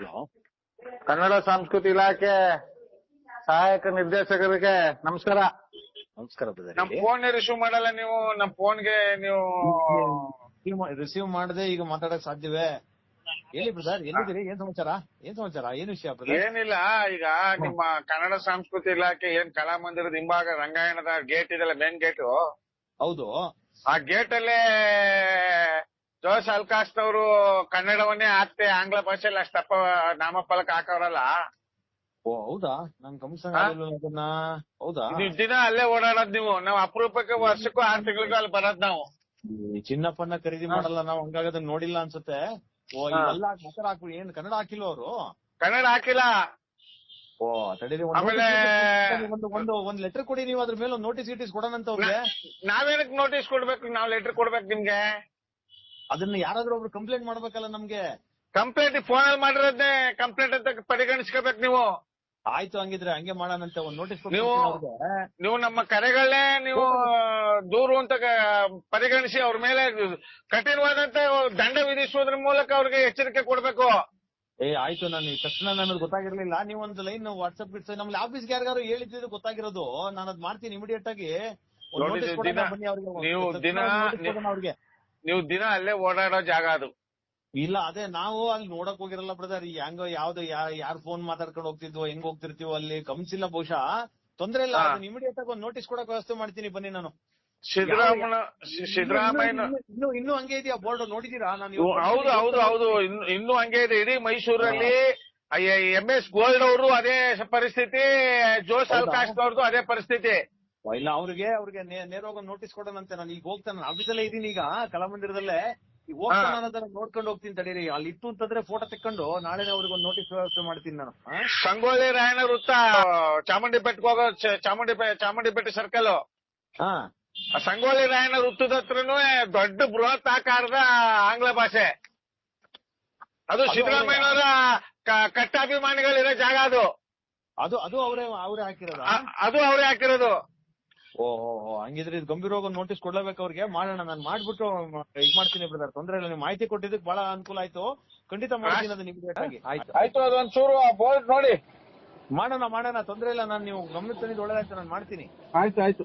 Hello Kannada ಸಂಸ್ಕೃತಿ ಇಲಾಖೆ ಸಹಾಯಕ ನಿರ್ದೇಶಕರಿಗೆ ನಮಸ್ಕಾರ. ನಮಸ್ಕಾರ ಬ್ರದರ್ ನಮ್ ಫೋನ್ ರಿಸೀವ್ ಮಾಡಲ್ಲ ನೀವು ನಮ್ ಫೋನ್ಗೆ ನೀವು ರಿಸೀವ್ ಮಾಡದೆ ಈಗ ಮಾತಾಡಕ್ ಸಾಧ್ಯವೇ? ಹೇಳಿ ಬ್ರದರ್ ಎಲ್ಲಿದ್ದೀರಿ? ಏನ್ ಸಮಾಚಾರ? ಏನ್ ಸಮಾಚಾರ? ಏನ್ ವಿಷಯ ಬ್ರದರ್? ಏನಿಲ್ಲ ಈಗ ನಿಮ್ಮ ಕನ್ನಡ ಸಂಸ್ಕೃತಿ ಇಲಾಖೆ ಏನ್ ಕಲಾಮಂದಿರದ ಹಿಂಭಾಗ ರಂಗಾಯಣದ ಗೇಟ್ ಇದೆಲ್ಲ ಮೇನ್ ಗೇಟ್ ಹೌದು. ಆ ಗೇಟ್ ಅಲ್ಲೇ ಜೋಸ್ ಅಲ್ಕಾಸ್ನವರು ಕನ್ನಡವನ್ನೇ ಆಗ್ತೆ ಆಂಗ್ಲ ಭಾಷೆಯಲ್ಲಿ ಅಷ್ಟಪ್ಪ ನಾಮಫಲಕ ಹಾಕವ್ರಲ್ಲ? ಓ ಹೌದಾ? ನಾನ್ ಕಮಿಷನ್ ಅದನ್ನ ಹೌದಾ? ನೀವು ದಿನ ಅಲ್ಲೇ ಓಡಾಡೋದ್ ನೀವು. ನಾವ್ ಅಪರೂಪಕ್ಕೆ ವರ್ಷಕ್ಕೂ ಆರ್ ತಿಂಗಳಿಗೂ ಅಲ್ಲಿ ಬರೋದ್ ನಾವು. ಈ ಚಿನ್ನಪ್ಪನ್ನ ಖರೀದಿ ಮಾಡಲ್ಲ ನಾವು ಹಂಗಾಗದ ನೋಡಿಲ್ಲ ಅನ್ಸುತ್ತೆ. ಓ. ಇವೆಲ್ಲ ಮಾತಾಡ ಹಾಕ್ಬಿಡಿ. ಏನ್ ಕನ್ನಡ ಹಾಕಿಲ್ಲ ಅವರು? ಕನ್ನಡ ಹಾಕಿಲ್ಲ. ಓ ತಡೀರಿ ಒಂದ್ ಆಮೇಲೆ- ಒಂದು ಒಂದು ಒಂದ್ ಲೆಟರ್ ಕೊಡಿ ನೀವು ಅದ್ರ ಮೇಲೆ ಒಂದು ನೋಟಿಸ್ ಕೊಡೋಣ ಕೊಡೋಣಂತ ಅವ್ರಿಗೆ. ನಾವೇನಕ್ ನೋಟಿಸ್ ಕೊಡ್ಬೇಕು? ನಾವ್ ಲೆಟರ್ ಕೊಡ್ಬೇಕು ನಿಮ್ಗೆ? ಅದನ್ನ ಯಾರಾದ್ರೂ ಒಬ್ರು ಕಂಪ್ಲೇಂಟ್ ಮಾಡ್ಬೇಕಲ್ಲ ನಮ್ಗೆ? ಕಂಪ್ಲೇಂಟ್ ಫೋನ್ ಅಲ್ಲಿ ಮಾಡಿರೋದ್ನೇ ಕಂಪ್ಲೇಂಟ್ ಅಂತ ಪರಿಗಣಿಸ್ಕೋಬೇಕು ನೀವು. ಆಯ್ತು ಹಂಗಿದ್ರೆ ಹಂಗೆ ಮಾಡೋಣಂತ ಒಂದ್ ನೋಟಿಸ್ ನೀವು- ನೀವು ನಮ್ಮ ಕರೆಗಳನ್ನೇ ನೀವು ದೂರು ಅಂತ ಪರಿಗಣಿಸಿ ಅವ್ರ ಮೇಲೆ ಕಠಿಣವಾದಂತ ದಂಡ ವಿಧಿಸುವುದ್ರ ಮೂಲಕ ಅವ್ರಿಗೆ ಎಚ್ಚರಿಕೆ ಕೊಡ್ಬೇಕು. ಏ ಆಯ್ತು ನಾನು ಈ ತಕ್ಷಣ ನನಗೆ ಗೊತ್ತಾಗಿರ್ಲಿಲ್ಲ. ನೀವು ಒಂದು ಲೈನ್ ವಾಟ್ಸ್ಆಪ್ ಬಿಡ್ಸಿ ನಮ್ಗೆ ಆಫೀಸ್ ಯಾರಿಗಾರು ಹೇಳಿದ್ದು ಗೊತ್ತಾಗಿರೋದು ನಾನು ಅದ್ ಮಾಡ್ತೀನಿ ಇಮಿಡಿಯೇಟ್ ಆಗಿ. ನೀವು ದಿನ- ಅವ್ರಿಗೆ. ನೀವು ದಿನ ಅಲ್ಲೇ ಓಡಾಡೋ ಜಾಗ ಅದು. ಇಲ್ಲ ಅದೇ ನಾವು ಅಲ್ಲಿ ನೋಡಕ್ ಹೋಗಿರಲ್ಲ ಬ್ರದರ್ ಹೆಂಗ ಯಾವ್ದು ಯಾರ್ ಫೋನ್ ಮಾತಾಡ್ಕೊಂಡು ಹೋಗ್ತಿದ್ವೋ ಹೆಂಗ್ ಹೋಗ್ತಿರ್ತೀವೋ ಅಲ್ಲಿ ಗಮನಿಸಿಲ್ಲ ಬಹುಶಃ. ತೊಂದ್ರೆ ಇಲ್ಲ. ಇಮಿಡಿಯೇಟ್ ಆಗಿ ಒಂದು ನೋಟಿಸ್ ಕೊಡಕ್ ವ್ಯವಸ್ಥೆ ಮಾಡ್ತೀನಿ ಬನ್ನಿ ನಾನು. ಸಿದ್ದರಾಮಯ್ಯ ಸಿದ್ದರಾಮಯ್ಯ ಇನ್ನು- ಇನ್ನು ಹಂಗೆ ಇದೆಯಾ ಬೋರ್ಡ್ ನೋಡಿದೀರಾ? ನಾನು ಹೌದು ಹೌದು ಹೌದು. ಇನ್ನು ಹಂಗೆ ಇದೆ. ಇಡೀ ಮೈಸೂರಲ್ಲಿ ಎಂ ಎಸ್ ಗೋಲ್ಡ್ ಅವರು ಅದೇ ಪರಿಸ್ಥಿತಿ? ಅಲ್ಕಾಶ್ ಅವ್ರದ್ದು ಅದೇ ಪರಿಸ್ಥಿತಿ. ಇಲ್ಲ ಅವ್ರಿಗೆ ಅವ್ರಿಗೆ ನೇರವಾಗಿ ನೋಟಿಸ್ ಕೊಡೋಣಂತೆ ನಾನು. ಈಗ ಹೋಗ್ತಾನೆ ಆಫೀಸಲ್ಲೇ ಇದೀನಿ ಈಗ ಕಲಾಮಂದಿರದಲ್ಲೇ. ಈಗ ಹೋಗ್ತಾನೆ ಅನ್ನೋದನ್ನ ನಾನು ನೋಡ್ಕೊಂಡು ಹೋಗ್ತೀನಿ ತಡೀರಿ. ಅಲ್ಲಿ ಇತ್ತು ಅಂತಂದ್ರೆ ಫೋಟೋ ತೆಕ್ಕೊಂಡು ನಾಳೆ ಅವ್ರಿಗೆ ಒಂದು ನೋಟಿಸ್ ವ್ಯವಸ್ಥೆ ಮಾಡ್ತೀನಿ ನಾನು. ಸಂಗೋಳಿ ಸಂಗೊಳ್ಳಿ ರಾಯಣ್ಣ ವೃತ್ತ ಚಾಮುಂಡಿ ಬೆಟ್ಟಕ್ಕೆ ಹೋಗೋ ಚಾಮುಂಡಿ ಚಾಮುಂಡಿ ಬೆಟ್ಟ ಸರ್ಕಲ್ ಹಾ. ಸಂಗೊಳ್ಳಿ ರಾಯಣ್ಣ ವೃತ್ತದ ಹತ್ರನೂ ದೊಡ್ಡ ಬೃಹತ್ ಆಕಾರದ ಆಂಗ್ಲ ಭಾಷೆ. ಅದು ಸಿದ್ದರಾಮಯ್ಯನವರ ಕಟ್ಟಾಭಿಮಾನಿಗಳಿರೋ ಜಾಗ ಅದು. ಅದು ಅದು ಅವರೇ ಅವರೇ ಹಾಕಿರೋದು? ಅದು ಅವರೇ ಹಾಕಿರೋದು. ಓ ಓ, ಓ, ಹಂಗಿದ್ರೆ ಇದು ಗಂಭೀರ ಒಂದು ನೋಟಿಸ್ ಕೊಡ್ಲೇಬೇಕು ಅವ್ರಿಗೆ. ಮಾಡೋಣ ನಾನು ಮಾಡ್ಬಿಟ್ಟು ಇದ್ ಮಾಡ್ತೀನಿ ಬ್ರದರ್ ತೊಂದ್ರೆ ಇಲ್ಲ ನೀವು ಮಾಹಿತಿ ಕೊಟ್ಟಿದ್ದಕ್ಕೆ ಬಹಳ ಅನುಕೂಲ ಆಯ್ತು. ಖಂಡಿತ ಮಾಡ್ತೀನಿ ಅದನ್ನ ನಿಮ್ಗೆ ಆಗಿ. ಆಯ್ತು ಆಯ್ತು. ಅದೊಂದ್ ಚೂರು ಬೋರ್ಡ್ ನೋಡಿ. ಮಾಡೋಣ ಮಾಡೋಣ ತೊಂದ್ರೆ ಇಲ್ಲ ನಾನು ನೀವು ಗಮನ ಒಳ್ಳೆ ಒಳ್ಳೇದಾಯ್ತು ನಾನು ಮಾಡ್ತೀನಿ. ಆಯ್ತು ಆಯ್ತು.